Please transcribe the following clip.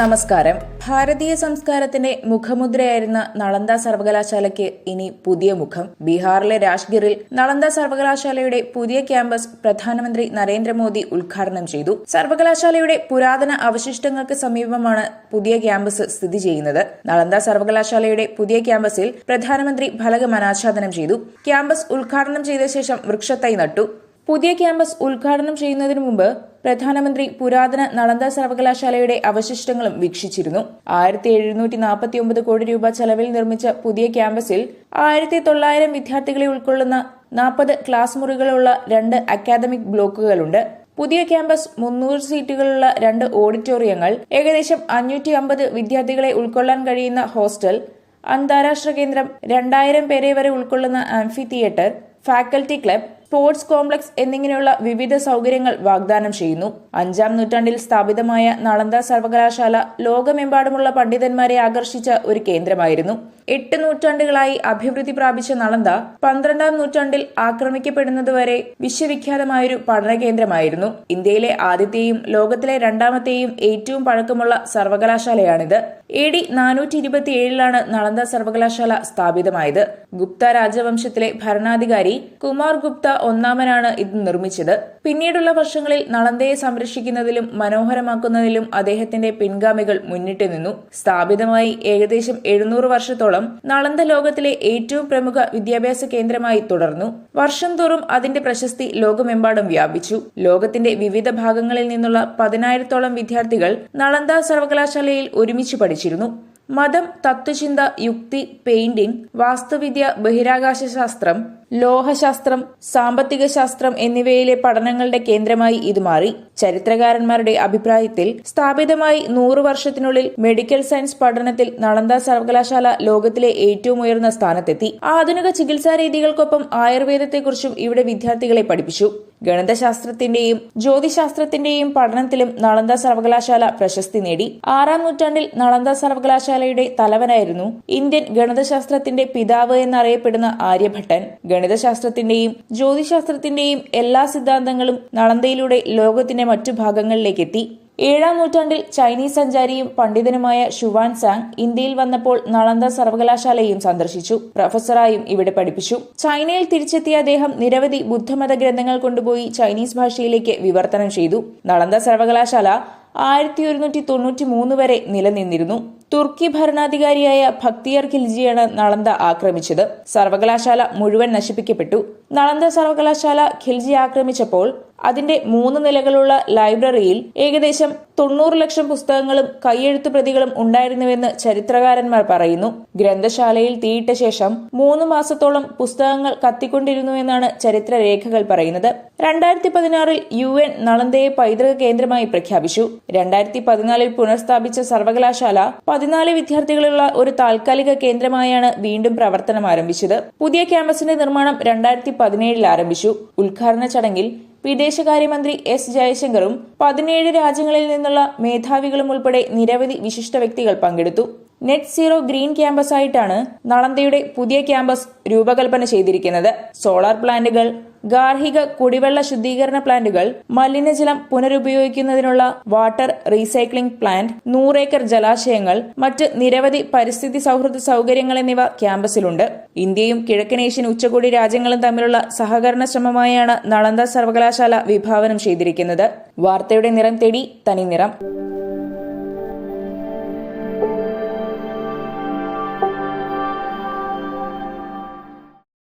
നമസ്കാരം. ഭാരതീയ സംസ്കാരത്തിന്റെ മുഖമുദ്രയായിരുന്ന നളന്ദ സർവകലാശാലയ്ക്ക് ഇനി പുതിയ മുഖം. ബീഹാറിലെ രാജ്ഗിറിൽ നളന്ദ സർവകലാശാലയുടെ പുതിയ ക്യാമ്പസ് പ്രധാനമന്ത്രി നരേന്ദ്രമോദി ഉദ്ഘാടനം ചെയ്തു. സർവകലാശാലയുടെ പുരാതന അവശിഷ്ടങ്ങൾക്ക് സമീപമാണ് പുതിയ ക്യാമ്പസ് സ്ഥിതി ചെയ്യുന്നത്. നളന്ദ സർവകലാശാലയുടെ പുതിയ ക്യാമ്പസിൽ പ്രധാനമന്ത്രി ഫലകം അനാച്ഛാദനം ചെയ്തു. ക്യാമ്പസ് ഉദ്ഘാടനം ചെയ്ത ശേഷം വൃക്ഷത്തൈ നട്ടു. പുതിയ ക്യാമ്പസ് ഉദ്ഘാടനം ചെയ്യുന്നതിനു മുമ്പ് പ്രധാനമന്ത്രി പുരാതന നളന്ദ സർവകലാശാലയുടെ അവശിഷ്ടങ്ങളും വീക്ഷിച്ചിരുന്നു. ആയിരത്തി എഴുന്നൂറ്റി നാൽപ്പത്തി ഒമ്പത് കോടി രൂപ ചെലവിൽ നിർമ്മിച്ച പുതിയ ക്യാമ്പസിൽ ആയിരത്തി തൊള്ളായിരം വിദ്യാർത്ഥികളെ ഉൾക്കൊള്ളുന്ന നാൽപ്പത് ക്ലാസ് മുറികളുള്ള രണ്ട് അക്കാദമിക് ബ്ലോക്കുകളുണ്ട്. പുതിയ ക്യാമ്പസ് മുന്നൂറ് സീറ്റുകളുള്ള രണ്ട് ഓഡിറ്റോറിയങ്ങൾ ഏകദേശം അഞ്ഞൂറ്റി അമ്പത് വിദ്യാർത്ഥികളെ ഉൾക്കൊള്ളാൻ കഴിയുന്ന ഹോസ്റ്റൽ അന്താരാഷ്ട്ര കേന്ദ്രം രണ്ടായിരം പേരെ വരെ ഉൾക്കൊള്ളുന്ന amphitheatre faculty club sports complex എന്നിങ്ങനെയുള്ള വിവിധ സൗകര്യങ്ങൾ വാഗ്ദാനം ചെയ്യുന്നു. അഞ്ചാം നൂറ്റാണ്ടിൽ സ്ഥാപിതമായ നളന്ദ സർവകലാശാല ലോകമെമ്പാടുമുള്ള പണ്ഡിതന്മാരെ ആകർഷിച്ച ഒരു കേന്ദ്രമായിരുന്നു. എട്ട് നൂറ്റാണ്ടുകളായി അഭിവൃദ്ധി പ്രാപിച്ച നളന്ദ പന്ത്രണ്ടാം നൂറ്റാണ്ടിൽ ആക്രമിക്കപ്പെടുന്നതുവരെ വിശ്വവിഖ്യാതമായൊരു പഠന കേന്ദ്രമായിരുന്നു ഇന്ത്യയിലെ ആദ്യത്തെയും ലോകത്തിലെ രണ്ടാമത്തെയും ഏറ്റവും പഴക്കമുള്ള സർവകലാശാലയാണിത്. എ ഡി നാനൂറ്റി ഇരുപത്തിയേഴിലാണ് നളന്ദ സർവകലാശാല സ്ഥാപിതമായത്. ഗുപ്ത രാജവംശത്തിലെ ഭരണാധികാരി കുമാർ ഗുപ്ത ഒന്നാമനാണ് ഇത് നിർമ്മിച്ചത്. പിന്നീടുള്ള വർഷങ്ങളിൽ നളന്ദയെ സംരക്ഷിക്കുന്നതിലും മനോഹരമാക്കുന്നതിലും അദ്ദേഹത്തിന്റെ പിൻഗാമികൾ മുന്നിട്ട് നിന്നു. സ്ഥാപിതമായി ഏകദേശം എഴുന്നൂറ് വർഷത്തോളം നളന്ദ ലോകത്തിലെ ഏറ്റവും പ്രമുഖ വിദ്യാഭ്യാസ കേന്ദ്രമായി തുടർന്നു. വർഷം തോറും അതിന്റെ പ്രശസ്തി ലോകമെമ്പാടും വ്യാപിച്ചു. ലോകത്തിന്റെ വിവിധ ഭാഗങ്ങളിൽ നിന്നുള്ള പതിനായിരത്തോളം വിദ്യാർത്ഥികൾ നളന്ദ സർവകലാശാലയിൽ ഒരുമിച്ച് പഠിച്ചിരുന്നു. മതം തത്വചിന്ത യുക്തി പെയിന്റിംഗ് വാസ്തുവിദ്യ ബഹിരാകാശ ശാസ്ത്രം ലോഹശാസ്ത്രം സാമ്പത്തിക ശാസ്ത്രം എന്നിവയിലെ പഠനങ്ങളുടെ കേന്ദ്രമായി ഇത് മാറി. ചരിത്രകാരന്മാരുടെ അഭിപ്രായത്തിൽ സ്ഥാപിതമായി നൂറു വർഷത്തിനുള്ളിൽ മെഡിക്കൽ സയൻസ് പഠനത്തിൽ നളന്ദ സർവകലാശാല ലോകത്തിലെ ഏറ്റവും ഉയർന്ന സ്ഥാനത്തെത്തി. ആധുനിക ചികിത്സാ രീതികൾക്കൊപ്പം ആയുർവേദത്തെക്കുറിച്ചും ഇവിടെ വിദ്യാർത്ഥികളെ പഠിപ്പിച്ചു. ഗണിതശാസ്ത്രത്തിന്റെയും ജ്യോതിശാസ്ത്രത്തിന്റെയും പഠനത്തിലും നളന്ദ സർവകലാശാല പ്രശസ്തി നേടി. ആറാം നൂറ്റാണ്ടിൽ നളന്ദ സർവകലാശാലയുടെ തലവനായിരുന്നു ഇന്ത്യൻ ഗണിതശാസ്ത്രത്തിന്റെ പിതാവ് എന്നറിയപ്പെടുന്ന ആര്യഭട്ടൻ. ഗണിതശാസ്ത്രത്തിന്റെയും ജ്യോതിശാസ്ത്രത്തിന്റെയും എല്ലാ സിദ്ധാന്തങ്ങളും നളന്ദയിലൂടെ ലോകത്തിന്റെ മറ്റു ഭാഗങ്ങളിലേക്ക് എത്തി ഏഴാം നൂറ്റാണ്ടിൽ ചൈനീസ് സഞ്ചാരിയും പണ്ഡിതനുമായ ഷുവാൻ സാങ് ഇന്ത്യയിൽ വന്നപ്പോൾ നളന്ദ സർവകലാശാലയും സന്ദർശിച്ചു. പ്രൊഫസറായും ഇവിടെ പഠിപ്പിച്ചു. ചൈനയിൽ തിരിച്ചെത്തിയ അദ്ദേഹം നിരവധി ബുദ്ധമത ഗ്രന്ഥങ്ങൾ കൊണ്ടുപോയി ചൈനീസ് ഭാഷയിലേക്ക് വിവർത്തനം ചെയ്തു. നളന്ദ സർവകലാശാല ആയിരത്തി ഒരുന്നൂറ്റി തൊണ്ണൂറ്റി മൂന്ന് വരെ നിലനിന്നിരുന്നു. തുർക്കി ഭരണാധികാരിയായ ഭക്തിയർ ഖിൽജിയാണ് നളന്ദ ആക്രമിച്ചത്. സർവകലാശാല മുഴുവൻ നശിപ്പിക്കപ്പെട്ടു. നളന്ദ സർവകലാശാല ഖിൽജി ആക്രമിച്ചപ്പോൾ അതിന്റെ മൂന്ന് നിലകളുള്ള ലൈബ്രറിയിൽ ഏകദേശം തൊണ്ണൂറ് ലക്ഷം പുസ്തകങ്ങളും കൈയെഴുത്തു പ്രതികളും ഉണ്ടായിരുന്നുവെന്ന് ചരിത്രകാരന്മാർ പറയുന്നു. ഗ്രന്ഥശാലയിൽ തീയിട്ട ശേഷം മൂന്ന് മാസത്തോളം പുസ്തകങ്ങൾ കത്തിക്കൊണ്ടിരുന്നുവെന്നാണ് ചരിത്രരേഖകൾ പറയുന്നത്. രണ്ടായിരത്തി പതിനാറിൽ യു എൻ നളന്തയെ പൈതൃക കേന്ദ്രമായി പ്രഖ്യാപിച്ചു. രണ്ടായിരത്തി പതിനാലിൽ പുനഃസ്ഥാപിച്ച സർവകലാശാല പതിനാല് വിദ്യാർത്ഥികളുള്ള ഒരു താൽക്കാലിക കേന്ദ്രമായാണ് വീണ്ടും പ്രവർത്തനം ആരംഭിച്ചത്. പുതിയ ക്യാമ്പസിന്റെ നിർമ്മാണം രണ്ടായിരത്തി പതിനേഴിൽ ആരംഭിച്ചു. ഉദ്ഘാടന ചടങ്ങിൽ വിദേശകാര്യമന്ത്രി എസ് ജയശങ്കറും പതിനേഴ് രാജ്യങ്ങളിൽ നിന്നുള്ള മേധാവികളും ഉൾപ്പെടെ നിരവധി വിശിഷ്ട വ്യക്തികൾ പങ്കെടുത്തു നെറ്റ് സീറോ ഗ്രീൻ ക്യാമ്പസ് ആയിട്ടാണ് നളന്തയുടെ പുതിയ ക്യാമ്പസ് രൂപകൽപ്പന ചെയ്തിരിക്കുന്നത്. സോളാർ പ്ലാന്റുകൾ ഗാർഹിക കുടിവെള്ള ശുദ്ധീകരണ പ്ലാന്റുകൾ മലിനജലം പുനരുപയോഗിക്കുന്നതിനുള്ള വാട്ടർ റീസൈക്ലിംഗ് പ്ലാന്റ് നൂറേക്കർ ജലാശയങ്ങൾ മറ്റ് നിരവധി പരിസ്ഥിതി സൗഹൃദ സൗകര്യങ്ങൾ എന്നിവ ക്യാമ്പസിലുണ്ട്. ഇന്ത്യയും കിഴക്കനേഷ്യൻ ഉച്ചകോടി രാജ്യങ്ങളും തമ്മിലുള്ള സഹകരണ ശ്രമമായാണ് നളന്ദ സർവകലാശാല വിഭാവനം ചെയ്തിരിക്കുന്നത്. വാർത്തയുടെ നിറം തേടി തനി നിറം.